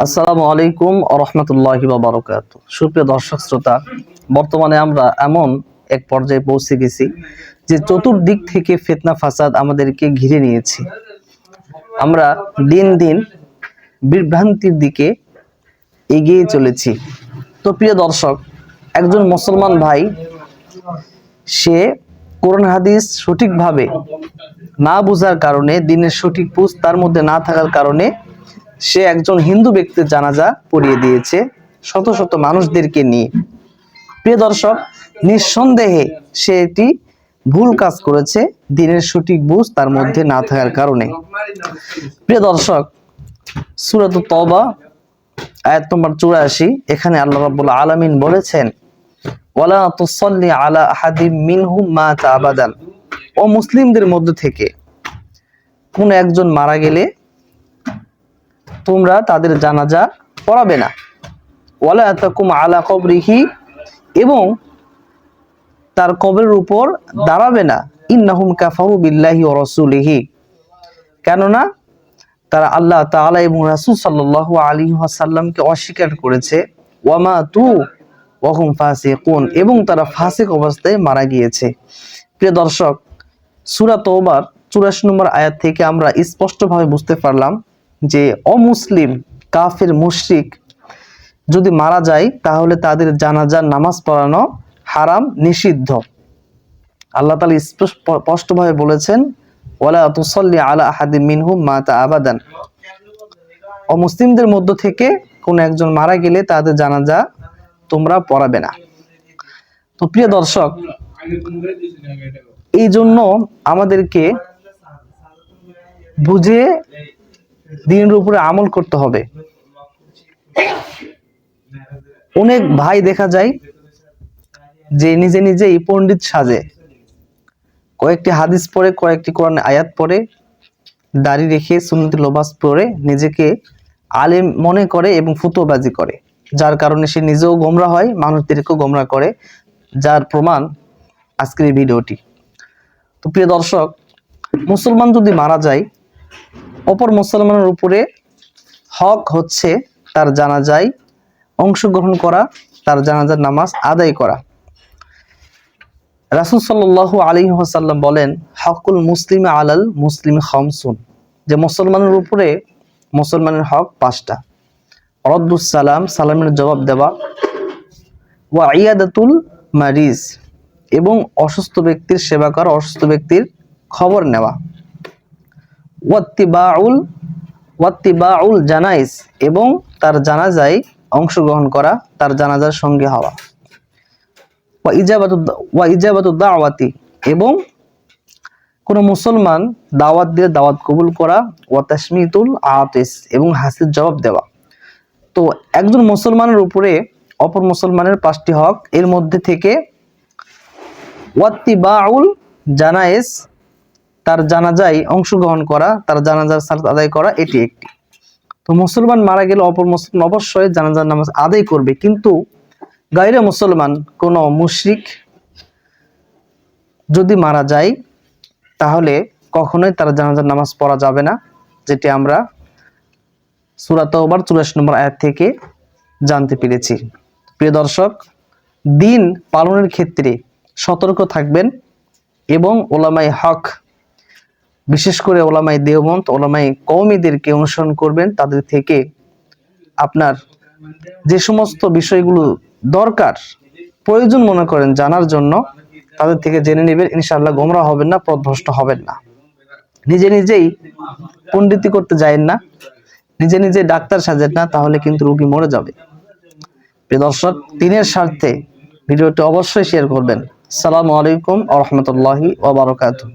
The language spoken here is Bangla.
আসসালামু আলাইকুম রহমতুল্লাহি বাবরকাত সুপ্রিয় দর্শক, শ্রোতা, বর্তমানে আমরা এমন এক পর্যায়ে পৌঁছে গেছি যে চতুর্দিক থেকে ফিতনা ফাসাদ আমাদেরকে ঘিরে নিয়েছে। আমরা দিন দিন বিভ্রান্তির দিকে এগিয়ে চলেছি। তো প্রিয় দর্শক, একজন মুসলমান ভাই, সে কোরআন হাদিস সঠিকভাবে না বোঝার কারণে, দিনের সঠিক বুঝ তার মধ্যে না থাকার কারণে, সে একজন হিন্দু ব্যক্তির জানাজা পড়িয়ে দিয়েছে শত শত মানুষদেরকে নিয়ে। প্রিয় দর্শক, নিঃসন্দেহে সে এটি ভুল কাজ করেছে, দিনের সঠিক বুঝ তার মধ্যে না থাকার কারণে। প্রিয় দর্শক, সুরাত তবা আয়াত নম্বর চুরাশি, এখানে আল্লাহ রাব্বুল আলামিন বলেছেন, ওয়ালা তুসাল্লি আলা আহাদিম মিনহুম মাতা আবাদান। ও মুসলিমদের মধ্যে থেকে কোন একজন মারা গেলে তোমরা তাদের জানাজা পড়াবে না। ওয়ালা তাকুম আলা কবরিহি, এবং তার কবরের উপর দাঁড়াবে না। ইন্নাহুম কাফাহু বিল্লাহি ও রসুলিহি। কেননা তারা আল্লাহ তাআলা এবং রাসূল সাল্লাল্লাহু আলাইহি ওয়াসাল্লামকে অস্বীকার করেছে ওয়ামা তু ওয়াহুম ফাসিকুন এবং তারা ফাসিক অবস্থায় মারা গিয়েছে। প্রিয় দর্শক, সূরা তওবার 84 নম্বর আয়াত থেকে আমরা স্পষ্টভাবে বুঝতে পারলাম যে অমুসলিম, কাফের, মুশরিক যদি মারা যায়, তাহলে তাদের জানাজার নামাজ পড়ানো হারাম, নিষিদ্ধ। আল্লাহ স্পষ্ট- স্পষ্টভাবে বলেছেন মাতা আবাদান। অমুসলিমদের মধ্য থেকে কোন একজন মারা গেলে তাদের জানাজা তোমরা পড়াবে না। তো প্রিয় দর্শক এই জন্য আমাদেরকে বুঝে দিনের উপরে আমল করতে হবে। অনেক ভাই দেখা যায় যে নিজে নিজেই পণ্ডিত সাজে। কয়েকটি হাদিস পড়ে, কয়েকটি কোরআন আয়াত পড়ে, দাড়ি রেখে সুন্নতি লোবাস পরে নিজেকে আলেম মনে করে এবং ফুতোবাজি করে। যার কারণে সে নিজেও গোমরা হয় মানুষদেরকেও গোমরা করে। যার প্রমাণ আজকের এই ভিডিওটি। তো প্রিয় দর্শক, মুসলমান যদি মারা যায়, অপর মুসলমানের উপরে হক হচ্ছে তার জানাজায় অংশগ্রহণ করা, তার জানাজার নামাজ আদায় করা। রাসুল সাল্লাহ আলী হাসাল্লাম বলেন, হকুল মুসলিম আলাল মুসলিম খামসুন। যে মুসলমানের উপরে মুসলমানের হক পাঁচটা। সালাম, সালামের জবাব দেওয়া। ওয়া ইয়াদাতুল মারিজ, এবং অসুস্থ ব্যক্তির সেবা করা, অসুস্থ ব্যক্তির খবর নেওয়া। ওয়াত্তিবাউল ওয়াত্তিবাউল জানাইস এবং তার জানাজায় অংশগ্রহণ করা, তার জানাজার সঙ্গে হওয়া। ওয়া ইজাবাতু ওয়া ইজাবাতু দাওয়াতি এবং কোন মুসলমান দাওয়াত দিয়ে দাওয়াত কবুল করা, ওয়া তাসমিতুল আতিস এবং হাসির জবাব দেওয়া। তো একজন মুসলমানের উপরে অপর মুসলমানের পাঁচটি হক, এর মধ্যে থেকে ওয়াত্তিবাউল জানায়েস তার জানাজায় অংশগ্রহণ করা, তার জানাজার সালাত আদায় করা, এটি একটি। তো মুসলমান মারা গেলে অপর মুসলমান অবশ্যই জানাজার নামাজ আদায় করবে, কিন্তু গাইরে মুসলমান কোন মুশরিক যদি মারা যায়, তাহলে কখনোই তার জানাজার নামাজ পড়া যাবে না, যেটি আমরা সুরাত চুরাশি নম্বর আয়াত থেকে জানতে পেরেছি। প্রিয় দর্শক, দিন পালনের ক্ষেত্রে সতর্ক থাকবেন এবং ওলামাই হক, বিশেষ করে ওলামাই দেওবন্ত ওলামাই কৌমিদেরকে অনুসরণ করবেন। তাদের থেকে আপনার যে সমস্ত বিষয়গুলো দরকার। প্রয়োজন মনে করেন জানার জন্য তাদের থেকে জেনে নেবেন, ইনশাআল্লাহ গোমরা হবেন না, পথভ্রষ্ট হবেন না। নিজে নিজেই পণ্ডিতি করতে যায়েন না, নিজে নিজে ডাক্তার সাজেন না, তাহলে কিন্তু রুগী মরে যাবে। দর্শক, দিনের স্বার্থে ভিডিওটি অবশ্যই শেয়ার করবেন। সালামু আলাইকুম আ ওবরাকাতুহ